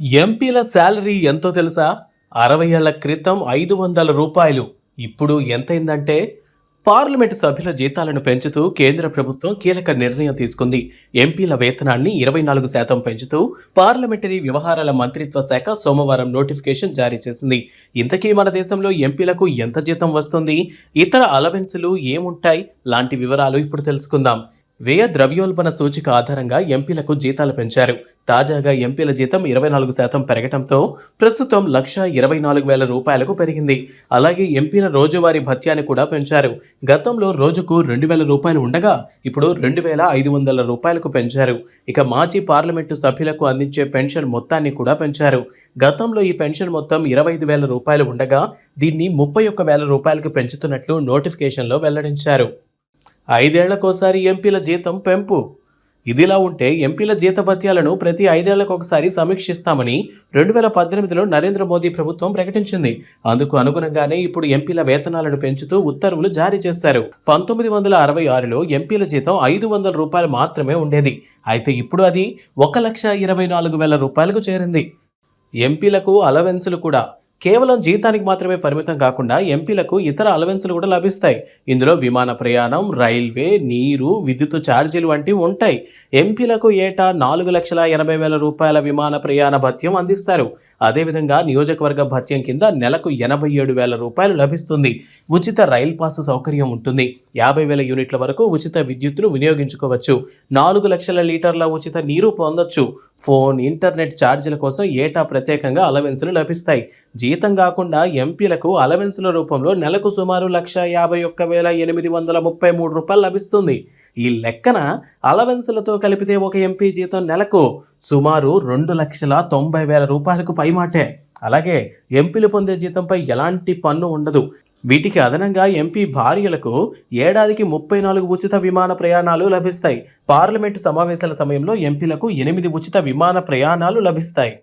ఎంపీల శాలరీ ఎంతో తెలుసా? అరవై ఏళ్ళ క్రితం ఐదు వందల రూపాయలు. ఇప్పుడు ఎంతైందంటే పార్లమెంటు సభ్యుల జీతాలను పెంచుతూ కేంద్ర ప్రభుత్వం కీలక నిర్ణయం తీసుకుంది. ఎంపీల వేతనాన్ని ఇరవై నాలుగు శాతం పెంచుతూ పార్లమెంటరీ వ్యవహారాల మంత్రిత్వ శాఖ సోమవారం నోటిఫికేషన్ జారీ చేసింది. ఇంతకీ మన దేశంలో ఎంపీలకు ఎంత జీతం వస్తుంది? ఇతర అలవెన్సులు ఏముంటాయి? లాంటి వివరాలు ఇప్పుడు తెలుసుకుందాం. వ్యయ ద్రవ్యోల్బణ సూచిక ఆధారంగా ఎంపీలకు జీతాలు పెంచారు. తాజాగా ఎంపీల జీతం ఇరవై నాలుగు శాతం పెరగడంతో ప్రస్తుతం లక్ష ఇరవై నాలుగు వేల రూపాయలకు పెరిగింది. అలాగే ఎంపీల రోజువారీ భత్యాన్ని కూడా పెంచారు. గతంలో రోజుకు రెండు వేల రూపాయలు ఉండగా ఇప్పుడు రెండు వేల ఐదు వందల రూపాయలకు పెంచారు. ఇక మాజీ పార్లమెంటు సభ్యులకు అందించే పెన్షన్ మొత్తాన్ని కూడా పెంచారు. గతంలో ఈ పెన్షన్ మొత్తం ఇరవై ఐదు వేల రూపాయలు ఉండగా దీన్ని ముప్పై ఒక్క వేల రూపాయలకు పెంచుతున్నట్లు నోటిఫికేషన్లో వెల్లడించారు. ఐదేళ్ళకోసారి ఎంపీల జీతం పెంపు. ఇదిలా ఉంటే ఎంపీల జీతభత్యాలను ప్రతి ఐదేళ్ళకొకసారి సమీక్షిస్తామని రెండు వేల పద్దెనిమిదిలో నరేంద్ర మోదీ ప్రభుత్వం ప్రకటించింది. అందుకు అనుగుణంగానే ఇప్పుడు ఎంపీల వేతనాలను పెంచుతూ ఉత్తర్వులు జారీ చేశారు. పంతొమ్మిది వందల అరవై ఆరులో ఎంపీల జీతం ఐదు వందల రూపాయలు మాత్రమే ఉండేది. అయితే ఇప్పుడు అది ఒక లక్ష ఇరవై నాలుగు వేల రూపాయలకు చేరింది. ఎంపీలకు అలవెన్సులు కూడా కేవలం జీతానికి మాత్రమే పరిమితం కాకుండా ఎంపీలకు ఇతర అలవెన్సులు కూడా లభిస్తాయి. ఇందులో విమాన ప్రయాణం రైల్వే నీరు విద్యుత్ ఛార్జీలు వంటివి ఉంటాయి. ఎంపీలకు ఏటా నాలుగు లక్షల ఎనభై వేల రూపాయల విమాన ప్రయాణ భత్యం అందిస్తారు. అదేవిధంగా నియోజకవర్గ భత్యం కింద నెలకు ఎనభై ఏడు వేల రూపాయలు లభిస్తుంది. ఉచిత రైల్ పాస్ సౌకర్యం ఉంటుంది. యాభై వేల యూనిట్ల వరకు ఉచిత విద్యుత్తును వినియోగించుకోవచ్చు. నాలుగు లక్షల లీటర్ల ఉచిత నీరు పొందొచ్చు. ఫోన్ ఇంటర్నెట్ ఛార్జీల కోసం ఏటా ప్రత్యేకంగా అలవెన్సులు లభిస్తాయి. జీతం కాకుండా ఎంపీలకు అలవెన్సుల రూపంలో నెలకు సుమారు లక్ష యాభై ఒక్క వేల ఎనిమిది వందల ముప్పై మూడు రూపాయలు లభిస్తుంది. ఈ లెక్కన అలవెన్సులతో కలిపితే ఒక ఎంపీ జీతం నెలకు సుమారు రెండు లక్షల తొంభై వేల రూపాయలకు పైమాటే. అలాగే ఎంపీలు పొందే జీతంపై ఎలాంటి పన్ను ఉండదు. వీటికి అదనంగా ఎంపీ భార్యలకు ఏడాదికి ముప్పై నాలుగు ఉచిత విమాన ప్రయాణాలు లభిస్తాయి. పార్లమెంటు సమావేశాల సమయంలో ఎంపీలకు ఎనిమిది ఉచిత విమాన ప్రయాణాలు లభిస్తాయి.